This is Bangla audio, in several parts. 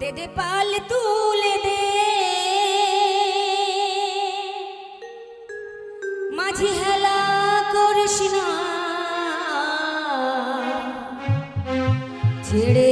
দে দে পাল তুলে দে। মাঝি হেলা করিস না। ছেড়ে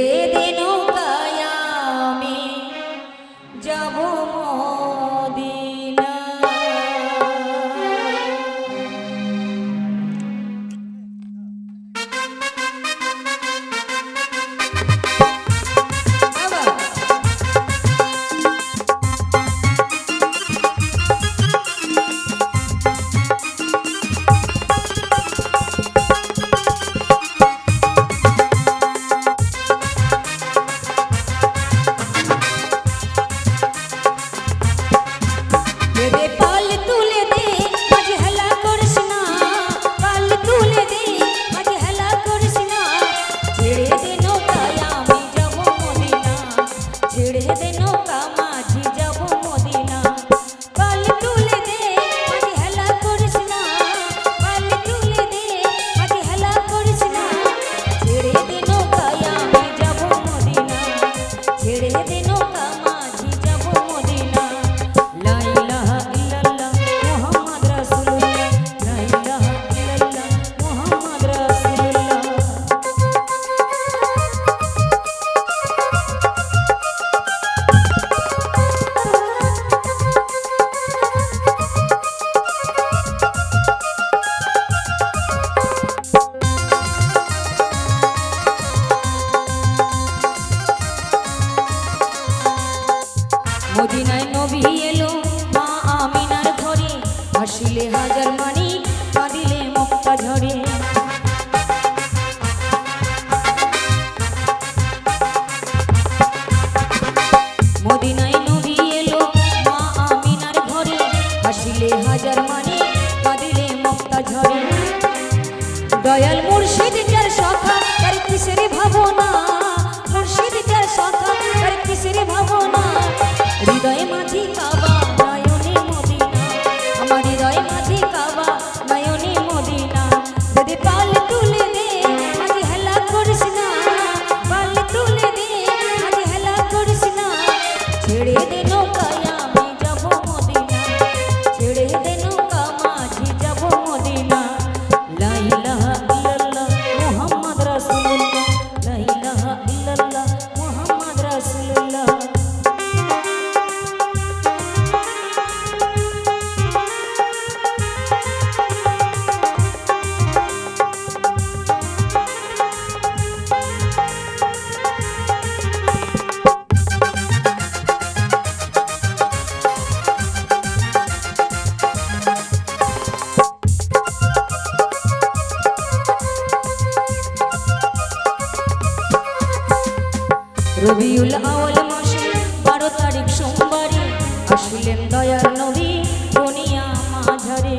আসলেন দয়ার নবী বনিয়া মাঝারে।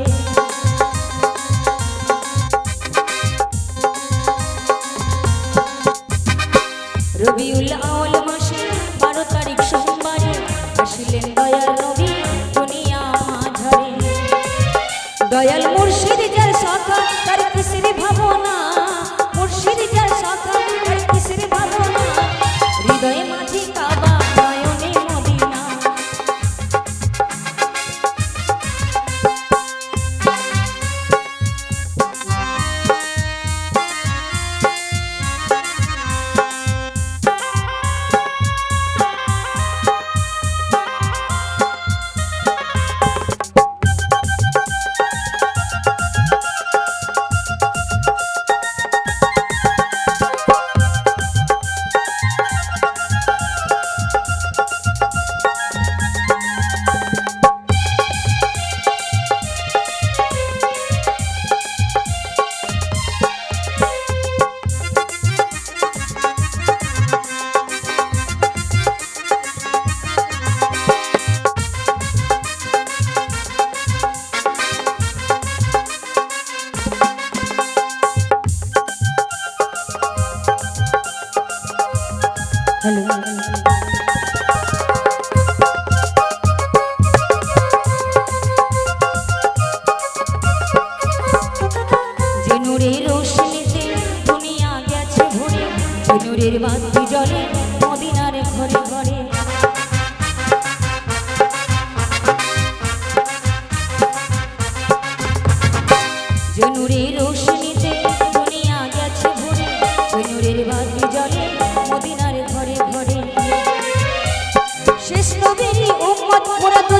রবিউল আ মদিনার ঘরে ঘরে। শেষ নবীর উম্মত পুরা তো